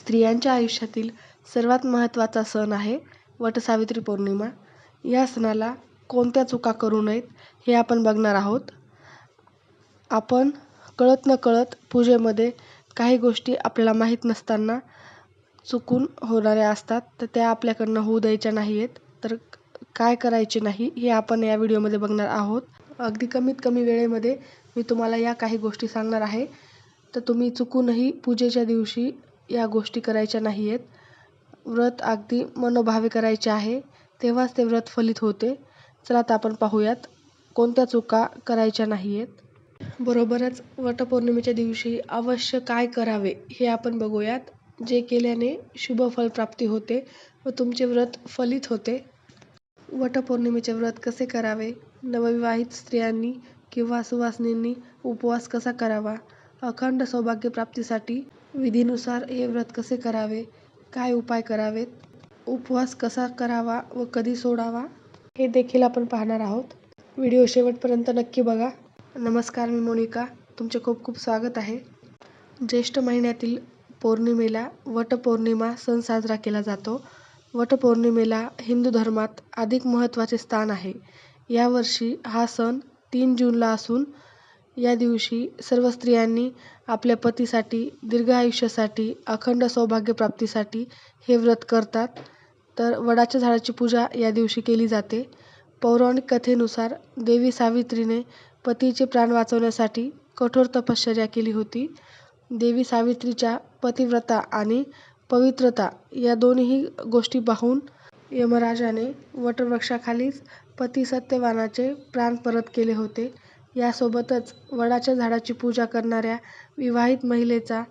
स्त्रियांच्या आयुष्यातील सर्वात महत्त्वाचा सण आहे वटसावित्री पौर्णिमा. या सणाला कोणत्या चुका करू नयेत हे आपण बघणार आहोत. आपण कळत नकळत पूजेमध्ये काही गोष्टी आपल्याला माहीत नसताना चुकून होणाऱ्या असतात तर त्या आपल्याकडनं होऊ द्यायच्या नाही आहेत तर काय करायचे नाही हे आपण या व्हिडिओमध्ये बघणार आहोत. अगदी कमीत कमी वेळेमध्ये मी तुम्हाला या काही गोष्टी सांगणार आहे. तर तुम्ही चुकूनही पूजेच्या दिवशी या गोष्टी करायच्या नाही आहेत व्रत अगदी मनोभावे करायचे आहे. तेव्हाच ते व्रत फलित होते. चला आता आपण पाहूयात कोणत्या चुका करायच्या नाही आहेत बरोबरच वटपौर्णिमेच्या दिवशी अवश्य काय करावे हे आपण बघूयात. जे केल्याने शुभ फलप्राप्ती होते व तुमचे व्रत फलित होते. वटपौर्णिमेचे व्रत कसे करावे? नवविवाहित स्त्रियांनी किंवा सुवासिनींनी उपवास कसा करावा? अखंड सौभाग्यप्राप्तीसाठी विधीनुसार हे व्रत कसे करावे? काय उपाय करावेत? उपवास कसा करावा व कधी सोडावा? हे देखील आपण पाहणार आहोत. व्हिडिओ शेवटपर्यंत नक्की बघा. नमस्कार मी मोनिका. तुमचे खूप खूप स्वागत आहे. ज्येष्ठ महिन्यातील पौर्णिमेला वटपौर्णिमा सण साजरा केला जातो. वटपौर्णिमेला हिंदू धर्मात अधिक महत्त्वाचे स्थान आहे. यावर्षी हा सण तीन जूनला असून या दिवशी सर्व स्त्रियांनी आपल्या पतीसाठी दीर्घ आयुष्यासाठी अखंड सौभाग्यप्राप्तीसाठी हे व्रत करतात. तर वडाच्या झाडाची पूजा या दिवशी केली जाते. पौराणिक कथेनुसार देवी सावित्रीने पतीचे प्राण वाचवण्यासाठी कठोर तपश्चर्या केली होती. देवी सावित्रीच्या पतिव्रता आणि पवित्रता या दोन्ही गोष्टी पाहून यमराजाने वटवृक्षाखालीच पती सत्यवानाचे प्राण परत केले होते. यासोबतच वडाच्या झाडाची पूजा करणाऱ्या विवाहित महिलेचा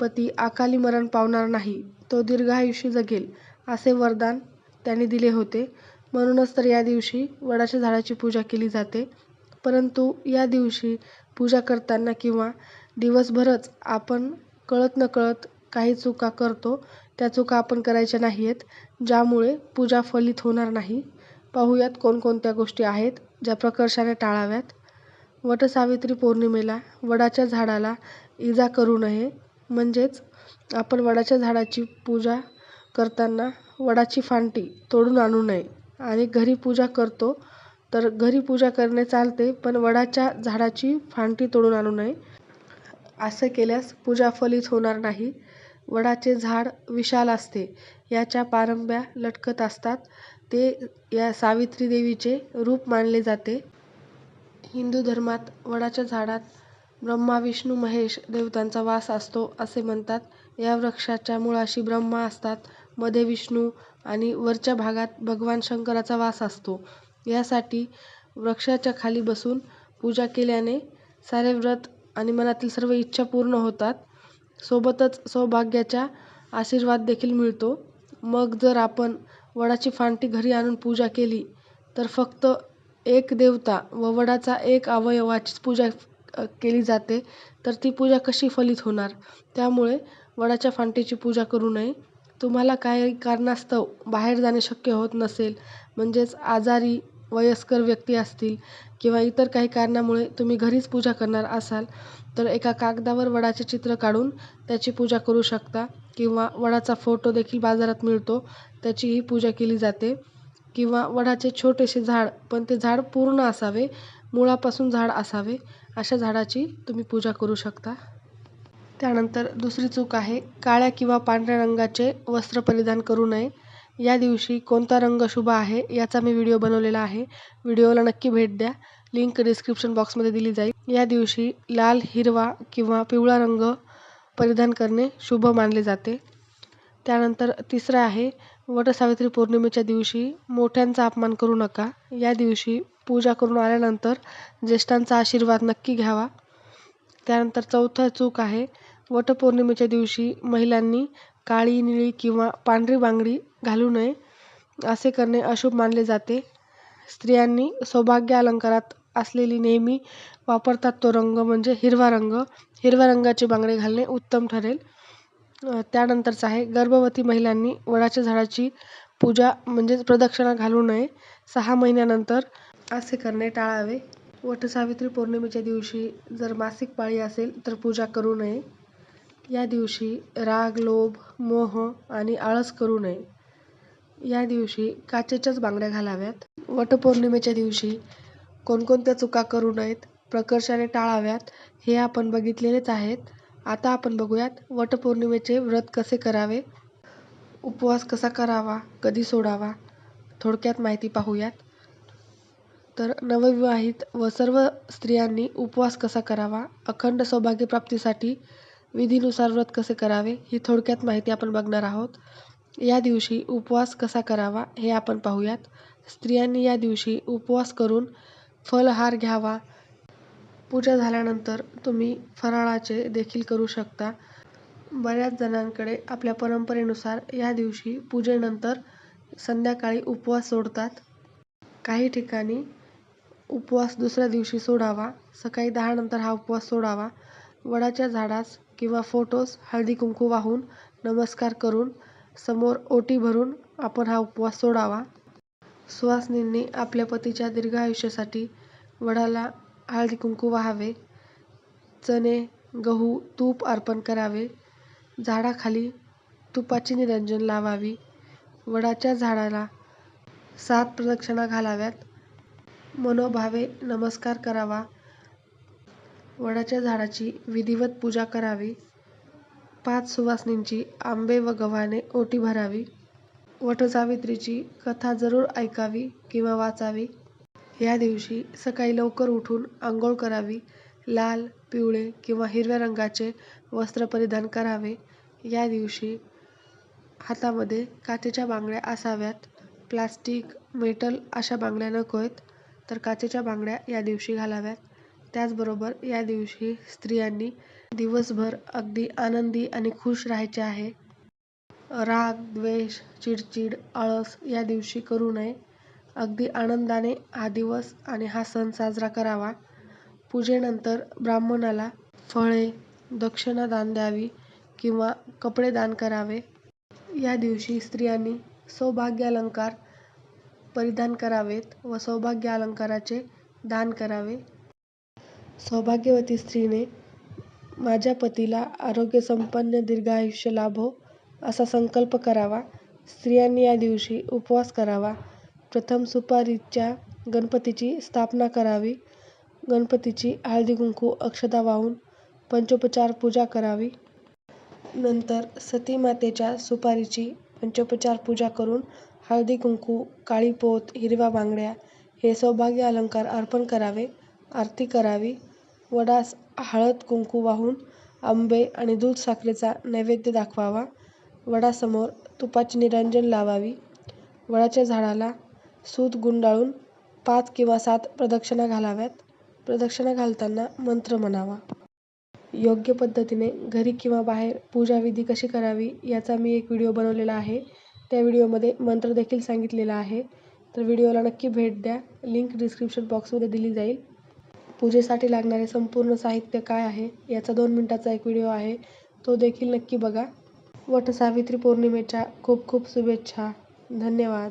पती अकाली मरण पावणार नाही तो दीर्घायुषी जगेल असे वरदान त्यांनी दिले होते. म्हणूनच तर या दिवशी वडाच्या झाडाची पूजा केली जाते. परंतु या दिवशी पूजा करताना किंवा दिवसभरच आपण कळत नकळत काही चुका करतो त्या चुका आपण करायच्या नाही आहेत ज्यामुळे पूजा फलित होणार नाही. पाहूयात कोणकोणत्या गोष्टी आहेत ज्या प्रकर्षाने टाळाव्यात. वटसावित्री पौर्णिमेला वडाच्या झाडाला इजा करू नये. म्हणजेच आपण वडाच्या झाडाची पूजा करताना वडाची फांटी तोडून आणू नये. आणि घरी पूजा करतो तर घरी पूजा करणे चालते पण वडाच्या झाडाची फांटी तोडून आणू नये. असं केल्यास पूजा फलित होणार नाही. वडाचे झाड विशाल असते याच्या पारंब्या लटकत असतात. ते या सावित्री देवीचे रूप मानले जाते. हिंदू धर्मात वडाच्या झाडात ब्रह्मा विष्णू महेश देवतांचा वास असतो असे म्हणतात. या वृक्षाच्या मुळाशी ब्रह्मा असतात. मध्ये विष्णू आणि वरच्या भागात भगवान शंकराचा वास असतो. यासाठी वृक्षाच्या खाली बसून पूजा केल्याने सारे व्रत आणि मनातील सर्व इच्छा पूर्ण होतात. सोबतच सौभाग्याचा आशीर्वाद देखील मिळतो. मग जर आपण वडाची फांटी घरी आणून पूजा केली तर फक्त एक देवता व वडाचा एक अवयवाचीच पूजा केली जाते तर ती पूजा कशी फलित होणार? त्यामुळे वडाच्या फांटीची पूजा करू नये. तुम्हाला काही कारणास्तव बाहेर जाणे शक्य होत नसेल म्हणजेच आजारी वयस्कर व्यक्ती असतील किंवा इतर काही कारणामुळे तुम्ही घरीच पूजा करणार असाल तर एका कागदावर वडाचे चित्र काढून त्याची पूजा करू शकता किंवा वडाचा फोटो देखील बाजारात मिळतो त्याचीही पूजा केली जाते. किंवा वडाचे छोटेसे झाड पण ते झाड पूर्ण असावे मुळापासून झाड असावे अशा झाडाची तुम्ही पूजा करू शकता. त्यानंतर दुसरी चूक आहे काळ्या किंवा पांढऱ्या रंगाचे वस्त्र परिधान करू नये. या दिवशी कोणता रंग शुभ आहे याचा मी व्हिडिओ बनवलेला आहे. व्हिडिओला नक्की भेट द्या. लिंक डिस्क्रिप्शन बॉक्समध्ये दिली जाईल. या दिवशी लाल हिरवा किंवा पिवळा रंग परिधान करणे शुभ मानले जाते. त्यानंतर तिसरं आहे वटसावित्री पौर्णिमेच्या दिवशी मोठ्यांचा अपमान करू नका. या दिवशी पूजा करून आल्यानंतर ज्येष्ठांचा आशीर्वाद नक्की घ्यावा. त्यानंतर चौथं चूक आहे वटपौर्णिमेच्या दिवशी महिलांनी काळी निळी किंवा पांढरी बांगडी घालू नये असे करणे अशुभ मानले जाते. स्त्रियांनी सौभाग्य अलंकारात असलेली नेहमी वापरतात तो रंग म्हणजे हिरवा रंग. हिरव्या रंगाचे बांगडे घालणे उत्तम ठरेल. त्यानंतरचं आहे. गर्भवती महिलांनी वडाच्या झाडाची पूजा म्हणजेच प्रदक्षिणा घालू नये. सहा महिन्यानंतर असे करणे टाळावे. वटसावित्री पौर्णिमेच्या दिवशी जर मासिक पाळी असेल तर पूजा करू नये. या दिवशी राग लोभ मोह आणि आळस करू नये. या दिवशी काचेच्याच बांगड्या घालाव्यात. वटपौर्णिमेच्या दिवशी कोणकोणत्या चुका करू नयेत प्रकर्षाने टाळाव्यात हे आपण बघितलेलेच आहेत. आता आपण बघूयात वटपौर्णिमेचे व्रत कसे करावे? उपवास कसा करावा? कधी सोडावा? थोडक्यात माहिती पाहूयात. तर नवविवाहित व सर्व स्त्रियांनी उपवास कसा करावा? अखंड सौभाग्यप्राप्तीसाठी विधीनुसार व्रत कसे करावे? ही थोडक्यात माहिती आपण बघणार आहोत. या दिवशी उपवास कसा करावा हे आपण पाहूयात. स्त्रियांनी या दिवशी उपवास करून फलहार घ्यावा पूजा झाल्यानंतर तुम्ही फराळाचे देखील करू शकता. बऱ्याच जणांकडे आपल्या परंपरेनुसार या दिवशी पूजेनंतर संध्याकाळी उपवास सोडतात. काही ठिकाणी उपवास दुसऱ्या दिवशी सोडावा सकाळी दहानंतर हा उपवास सोडावा. वडाच्या झाडास किंवा फोटोस हळदी कुंकू वाहून नमस्कार करून समोर ओटी भरून आपण हा उपवास सोडावा. सुवासिनींनी आपल्या पतीच्या दीर्घ आयुष्यासाठी वडाला हळदी कुंकू वाहावे. चणे गहू तूप अर्पण करावे. झाडाखाली तुपाची निरंजन लावावी. वडाच्या झाडाला सात प्रदक्षिणा घालाव्यात. मनोभावे नमस्कार करावा. वडाच्या झाडाची विधिवत पूजा करावी. पाच सुवासिनींची आंबे व गव्हाने ओटी भरावी. वटसावित्रीची कथा जरूर ऐकावी किंवा वाचावी. या दिवशी सकाळी लवकर उठून आंघोळ करावी. लाल पिवळे किंवा हिरव्या रंगाचे वस्त्र परिधान करावे. या दिवशी हातामध्ये काचेच्या बांगड्या असाव्यात. प्लास्टिक मेटल अशा बांगड्या नको आहेत तर काचेच्या बांगड्या या दिवशी घालाव्यात. त्याचबरोबर या दिवशी स्त्रियांनी दिवसभर अगदी आनंदी आणि खुश राहायचे आहे. राग द्वेष चिडचिड आळस या दिवशी करू नये. अगदी आनंदाने हा दिवस आणि हा सण साजरा करावा. पूजेनंतर ब्राह्मणाला फळे दक्षिणा दान द्यावी किंवा कपडे दान करावे. या दिवशी स्त्रियांनी सौभाग्य अलंकार परिधान करावेत व सौभाग्य अलंकाराचे दान करावे. सौभाग्यवती स्त्रीने माझ्या पतीला आरोग्यसंपन्न दीर्घायुष्य लाभो असा संकल्प करावा. स्त्रियांनी या दिवशी उपवास करावा. प्रथम सुपारीच्या गणपतीची स्थापना करावी. गणपतीची हळदीकुंकू अक्षता वाहून पंचोपचार पूजा करावी. नंतर सती मातेच्या सुपारीची पंचोपचार पूजा करून हळदीकुंकू काळी पोत हिरव्या बांगड्या हे सौभाग्य अलंकार अर्पण करावे. आरती करावी. वडास हळद कुंकू वाहून आंबे आणि दूध साखरेचा नैवेद्य दाखवावा. वडासमोर तुपाची निरंजन लावावी. वडाच्या झाडाला सूत गुंडाळून पाच किंवा सात प्रदक्षिणा घालाव्यात. प्रदक्षिणा घालताना मंत्र म्हणावा. योग्य पद्धतीने घरी किंवा बाहेर पूजाविधी कशी करावी याचा मी एक व्हिडिओ बनवलेला आहे. त्या व्हिडिओमध्ये मंत्र देखील सांगितलेला आहे. तर व्हिडिओला नक्की भेट द्या. लिंक डिस्क्रिप्शन बॉक्समध्ये दिली जाईल. पूजेसाठी लागणारे संपूर्ण साहित्य काय आहे याचा दोन मिनटाचा एक व्हिडिओ आहे. तो देखील नक्की बघा. वटसावित्री पौर्णिमेच्या खूप खूप शुभेच्छा. धन्यवाद.